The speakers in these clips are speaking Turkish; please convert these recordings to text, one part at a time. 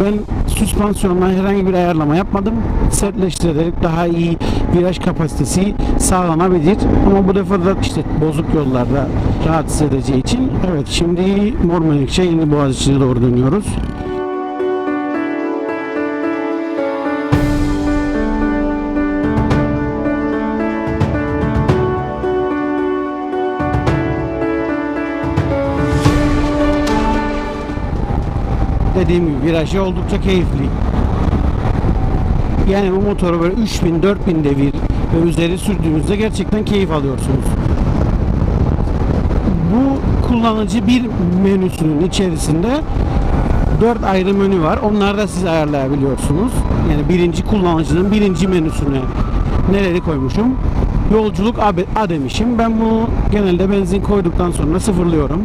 Ben süspansiyonla herhangi bir ayarlama yapmadım. Sertleştirerek daha iyi viraj kapasitesi sağlanabilir. Ama bu defa da işte bozuk yollarda rahatsız edeceği için evet şimdi Mor Menekşe Yeni Boğaziçi'ne doğru dönüyoruz. Dediğim gibi virajı oldukça keyifli. Yani bu motoru böyle 3000 4000 devir ve üzeri sürdüğünüzde gerçekten keyif alıyorsunuz. Bu kullanıcı bir menüsünün içerisinde 4 ayrı menü var. Onları da siz ayarlayabiliyorsunuz. Yani birinci kullanıcının birinci menüsüne neleri koymuşum? Yolculuk A, demişim. Ben bunu genelde benzin koyduktan sonra sıfırlıyorum.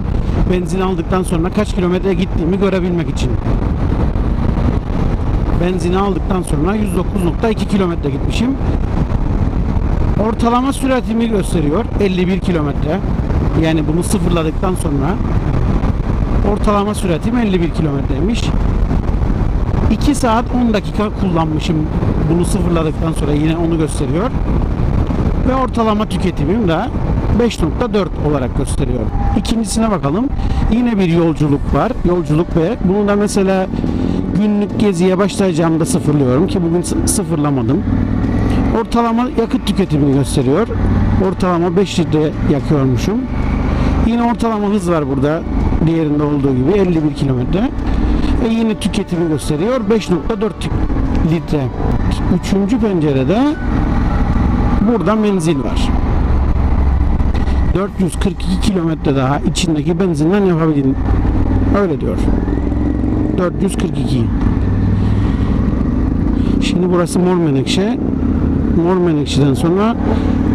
Benzin aldıktan sonra kaç kilometre gittiğimi görebilmek için. Benzini aldıktan sonra 109.2 kilometre gitmişim. Ortalama süratimi gösteriyor 51 kilometre. Yani bunu sıfırladıktan sonra ortalama süratim 51 kilometreymiş. 2 saat 10 dakika kullanmışım bunu sıfırladıktan sonra yine onu gösteriyor. Ve ortalama tüketimim de 5.4 olarak gösteriyor. İkincisine bakalım. Yine bir yolculuk var. Yolculuk ve bunu da mesela günlük geziye başlayacağımda sıfırlıyorum ki bugün sı- sıfırlamadım. Ortalama yakıt tüketimini gösteriyor. Ortalama 5 litre yakıyormuşum. Yine ortalama hız var burada. Diğerinde olduğu gibi 51 kilometre. Ve yine tüketimi gösteriyor. 5.4 litre. Üçüncü pencerede burada menzil var. 442 kilometre daha içindeki benzinden yapabilirim. Öyle diyor. 442. Şimdi burası Mor Menekşe. Mor Menekşe'den sonra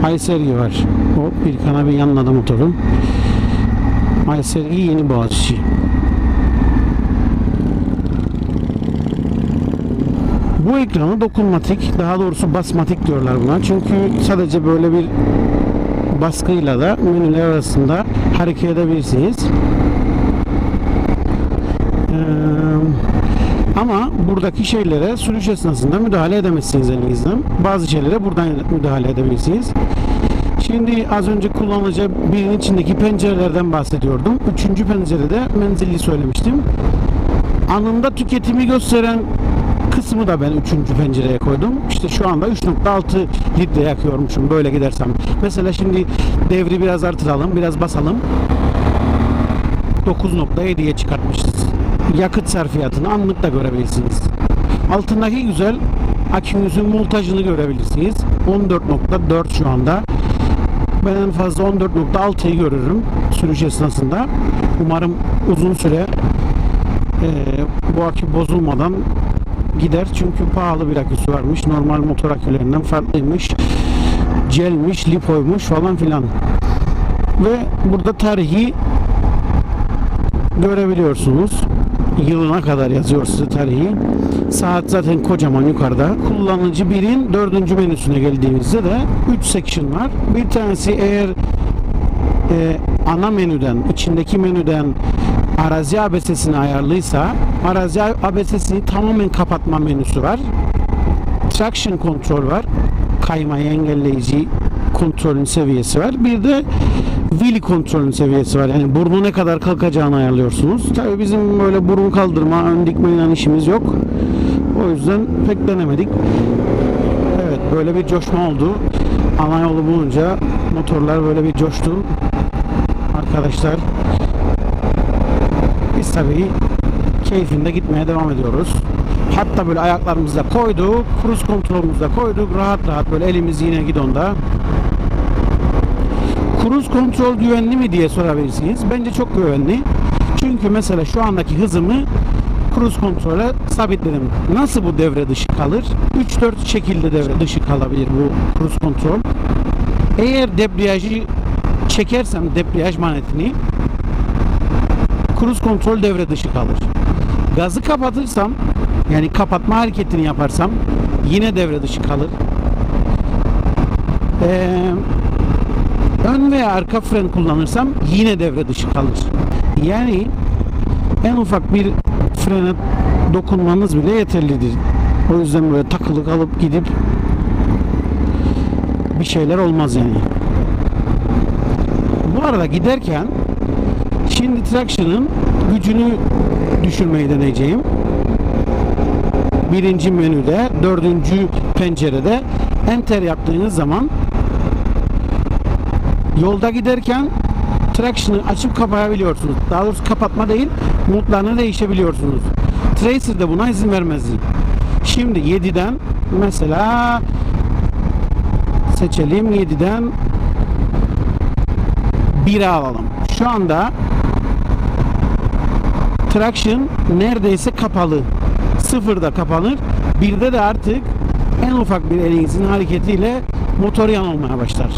Aysergi var. O bir kana bir yanladı motoru. Aysergi Yeni Boğaziçi. Bu ekranı dokunmatik, daha doğrusu basmatik diyorlar buna. Çünkü sadece böyle bir baskıyla da menüler arasında hareket edebilirsiniz. Ee, ama buradaki şeylere sürüş esnasında müdahale edemezsiniz elinizden. Bazı şeylere buradan müdahale edebilirsiniz. Şimdi az önce kullanıcı birinin içindeki pencerelerden bahsediyordum. Üçüncü pencerede menzilli söylemiştim. Anında tüketimi gösteren kısmı da ben üçüncü pencereye koydum. İşte şu anda 3.6 litre yakıyormuşum böyle gidersem. Mesela şimdi devri biraz artıralım, biraz basalım. 9.7'ye çıkartmışız. Yakıt sarfiyatını anlıkla görebilirsiniz. Altındaki güzel akünüzün voltajını görebilirsiniz. 14.4 şu anda. Ben en fazla 14.6'yı görürüm sürüş esnasında. Umarım uzun süre eee, bu akü bozulmadan gider. Çünkü pahalı bir aküsü varmış. Normal motor akülerinden farklıymış. Celmiş, lipoymuş falan filan. Ve burada tarihi görebiliyorsunuz. Yılına kadar yazıyor size tarihi. Saat zaten kocaman yukarıda. Kullanıcı birin dördüncü menüsüne geldiğimizde de 3 section var. Bir tanesi eğer e, ana menüden, içindeki menüden arazi ABS'sini ayarlıysa arazi ABS'sini tamamen kapatma menüsü var. Traction control var. Kaymayı engelleyici kontrolün seviyesi var. Bir de wheel kontrolün seviyesi var. Yani burnu ne kadar kalkacağını ayarlıyorsunuz. Tabii bizim böyle burun kaldırma, ön dikmeyle işimiz yok. O yüzden pek denemedik. Evet böyle bir coşma oldu. Ana yolu bulunca motorlar böyle bir coştu. Arkadaşlar biz tabii keyfinde gitmeye devam ediyoruz. Hatta böyle ayaklarımızı da koyduk, cruise kontrolümüzü de koyduk. Rahat rahat böyle elimiz yine gidonda. Cruise kontrol güvenli mi diye sorabilirsiniz. Bence çok güvenli. Çünkü mesela şu andaki hızımı cruise kontrole sabitledim. Nasıl bu devre dışı kalır? 3-4 şekilde devre dışı kalabilir bu cruise kontrol. Eğer debriyajı çekersem debriyaj manetini cruise kontrol devre dışı kalır. Gazı kapatırsam yani kapatma hareketini yaparsam yine devre dışı kalır. Ee, ön veya arka fren kullanırsam yine devre dışı kalır. Yani en ufak bir frene dokunmanız bile yeterlidir. O yüzden böyle takılı kalıp gidip bir şeyler olmaz yani. Bu arada giderken şimdi traction'ın gücünü düşürmeyi deneyeceğim. Birinci menüde, dördüncü pencerede enter yaptığınız zaman yolda giderken traction'ı açıp kapayabiliyorsunuz. Daha doğrusu kapatma değil, modlarını değişebiliyorsunuz. Tracer de buna izin vermez. Şimdi 7'den mesela seçelim 7'den 1'e alalım. Şu anda traction neredeyse kapalı. Sıfırda kapanır. Birde de artık en ufak bir elinizin hareketiyle motor yanılmaya başlar.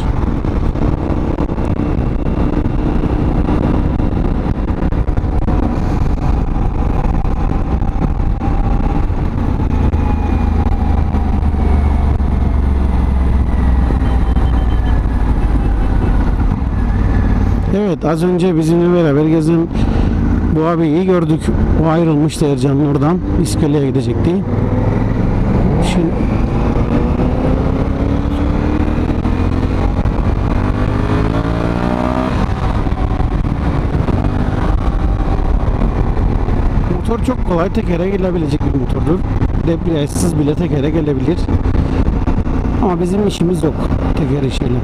Evet az önce bizimle beraber gezen bu abiyi gördük. O ayrılmıştı Ercan'ın oradan. İskele'ye gidecekti. Şimdi Motor çok kolay tekere gelebilecek bir motordur. Debriyajsız bile tekere gelebilir. Ama bizim işimiz yok teker işiyle.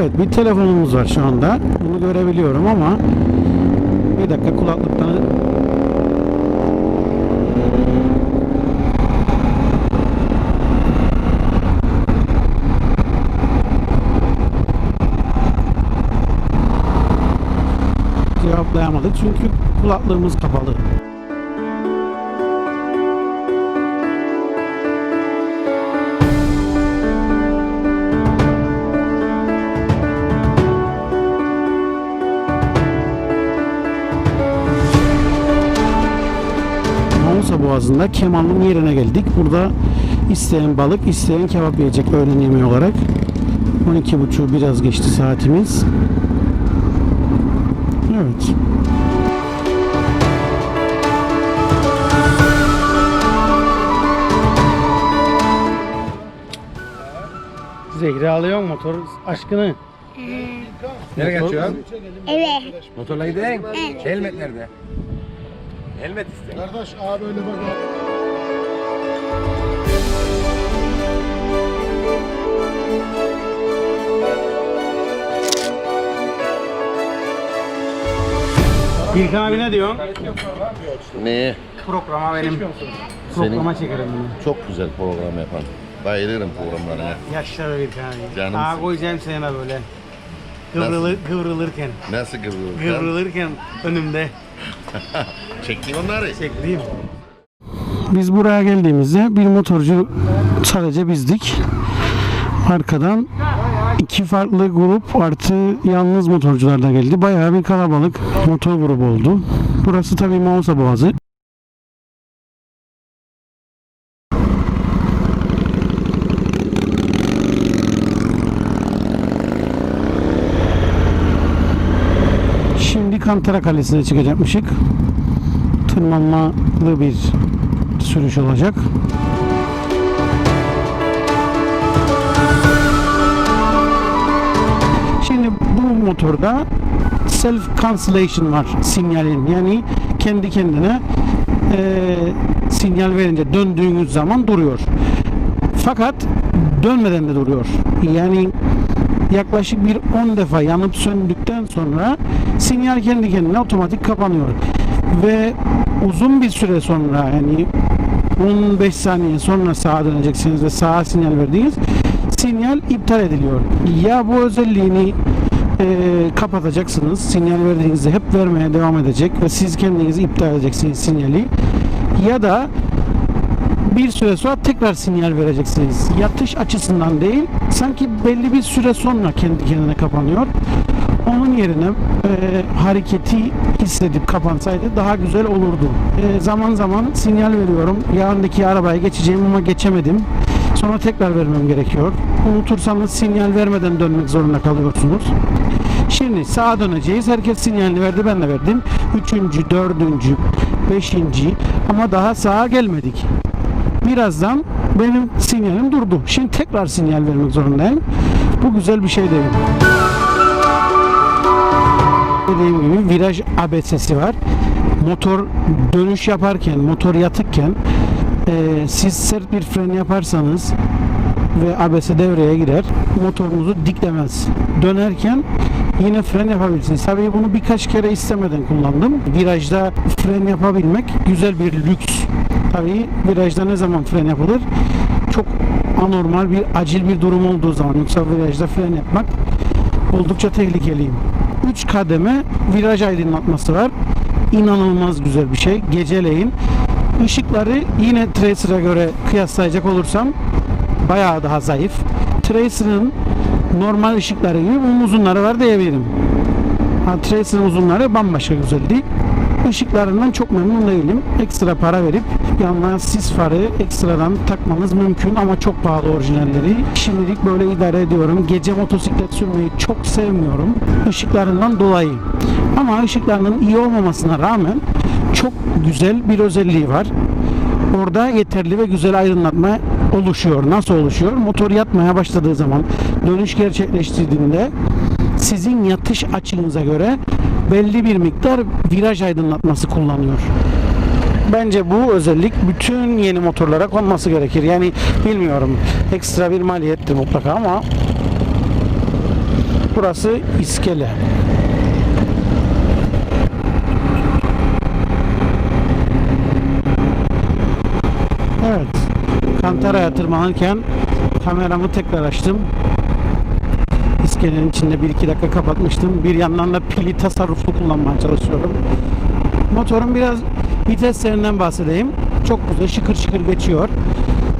Evet bir telefonumuz var şu anda. Bunu görebiliyorum ama bir dakika kulaklıktan cevaplayamadık çünkü kulaklığımız kapalı. Mausa Boğazı'nda Kemal'ın yerine geldik. Burada isteyen balık, isteyen kebap yiyecek öğlen yemeği olarak. 12.30 biraz geçti saatimiz. Evet. Zehri alıyor motor aşkını. Nereye kaçıyorsun? Evet. Motorla gidelim. Helmet nerede? Helmet iste. Kardeş abi öyle bak. İlkan abi ne diyorsun? Neye? Programa benim. Programa çekelim bunu. Çok güzel program yapan. Bayılırım programlarına. Yaşlar İlkan abi. Canımsın. Aa koyacağım sana böyle. Kıvrılır, kıvrılırken. Nasıl kıvrılır? Kıvrılırken önümde. Çektin onları. Çektiğim. Biz buraya geldiğimizde bir motorcu sadece bizdik. Arkadan iki farklı grup artı yalnız motorcular da geldi. Bayağı bir kalabalık motor grubu oldu. Burası tabii Mausa Boğazı. Şimdi Kantara Kalesi'ne çıkacakmışık. Tırmanmalı bir sürüş olacak. Şimdi bu motorda self cancellation var sinyalin yani kendi kendine eee, sinyal verince döndüğünüz zaman duruyor. Fakat dönmeden de duruyor. Yani yaklaşık bir 10 defa yanıp söndükten sonra sinyal kendi kendine otomatik kapanıyor. Ve uzun bir süre sonra yani 15 saniye sonra sağa döneceksiniz ve sağa sinyal verdiğiniz sinyal iptal ediliyor. Ya bu özelliğini e, kapatacaksınız. Sinyal verdiğinizde hep vermeye devam edecek ve siz kendiniz iptal edeceksiniz sinyali. Ya da bir süre sonra tekrar sinyal vereceksiniz. Yatış açısından değil, sanki belli bir süre sonra kendi kendine kapanıyor. Onun yerine e, hareketi hissedip kapansaydı daha güzel olurdu. E, zaman zaman sinyal veriyorum. Yanındaki arabaya geçeceğim ama geçemedim. Sonra tekrar vermem gerekiyor. Unutursanız sinyal vermeden dönmek zorunda kalıyorsunuz. Şimdi sağa döneceğiz. Herkes sinyalini verdi. Ben de verdim. Üçüncü, dördüncü, beşinci ama daha sağa gelmedik. Birazdan benim sinyalim durdu. Şimdi tekrar sinyal vermek zorundayım. Bu güzel bir şey değil. Dediğim gibi viraj ABS'si var. Motor dönüş yaparken, motor yatıkken eee, siz sert bir fren yaparsanız ve ABS devreye girer. Motorunuzu diklemez. Dönerken yine fren yapabilirsiniz. Tabii bunu birkaç kere istemeden kullandım. Virajda fren yapabilmek güzel bir lüks. Tabii virajda ne zaman fren yapılır? Çok anormal bir acil bir durum olduğu zaman yoksa virajda fren yapmak oldukça tehlikeliyim. 3 kademe viraj aydınlatması var. İnanılmaz güzel bir şey. Geceleyin ışıkları yine Tracer'a göre kıyaslayacak olursam bayağı daha zayıf. Tracer'ın normal ışıkları gibi bunun uzunları var diyebilirim. Ha, Tracer'ın uzunları bambaşka güzeldi. Işıklarından çok memnun değilim. Ekstra para verip yanına sis farı ekstradan takmanız mümkün ama çok pahalı orijinalleri. Şimdilik böyle idare ediyorum. Gece motosiklet sürmeyi çok sevmiyorum. Işıklarından dolayı. Ama ışıklarının iyi olmamasına rağmen çok güzel bir özelliği var. Orada yeterli ve güzel aydınlatma oluşuyor. Nasıl oluşuyor? Motor yatmaya başladığı zaman dönüş gerçekleştirdiğinde sizin yatış açınıza göre belli bir miktar viraj aydınlatması kullanıyor. Bence bu özellik bütün yeni motorlara konması gerekir. Yani bilmiyorum ekstra bir maliyettir mutlaka ama burası iskele. Evet. Kantara'ya tırmanırken kameramı tekrar açtım. İskelenin içinde 1-2 dakika kapatmıştım. Bir yandan da pili tasarruflu kullanmaya çalışıyorum. Motorun biraz viteslerinden bahsedeyim. Çok güzel şıkır şıkır geçiyor.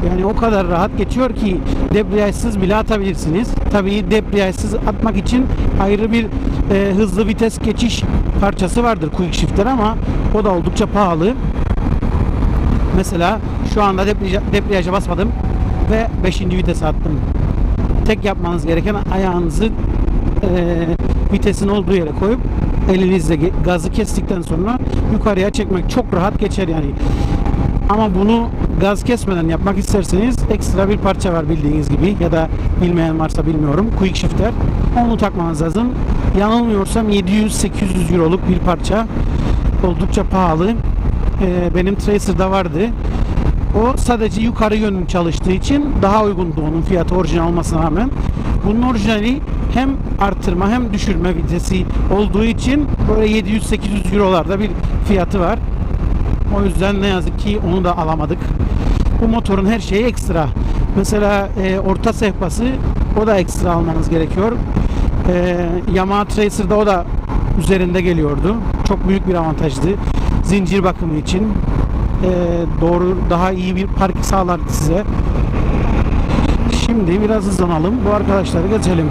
Yani o kadar rahat geçiyor ki debriyajsız bile atabilirsiniz. Tabii debriyajsız atmak için ayrı bir e, hızlı vites geçiş parçası vardır quick shifter ama o da oldukça pahalı. Mesela şu anda debriyaja, debriyaja basmadım ve 5. vitese attım. Tek yapmanız gereken ayağınızı eee, vitesin olduğu yere koyup elinizle gazı kestikten sonra yukarıya çekmek çok rahat geçer yani. Ama bunu gaz kesmeden yapmak isterseniz ekstra bir parça var bildiğiniz gibi ya da bilmeyen varsa bilmiyorum. Quick shifter. Onu takmanız lazım. Yanılmıyorsam 700-800 euroluk bir parça. Oldukça pahalı. Ee, benim Tracer'da vardı. O sadece yukarı yönlü çalıştığı için daha uygundu onun fiyatı orijinal olmasına rağmen. Bunun orijinali hem artırma hem düşürme vitesi olduğu için böyle 700-800 eurolarda bir fiyatı var. O yüzden ne yazık ki onu da alamadık. Bu motorun her şeyi ekstra. Mesela e, orta sehpası o da ekstra almanız gerekiyor. E, Yamaha Tracer'da o da üzerinde geliyordu. Çok büyük bir avantajdı. Zincir bakımı için e, doğru daha iyi bir park sağlar size. Şimdi biraz hızlanalım. Bu arkadaşları geçelim.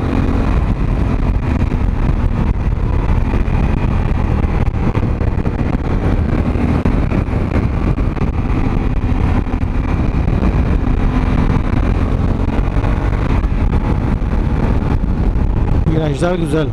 Virajlar güzel.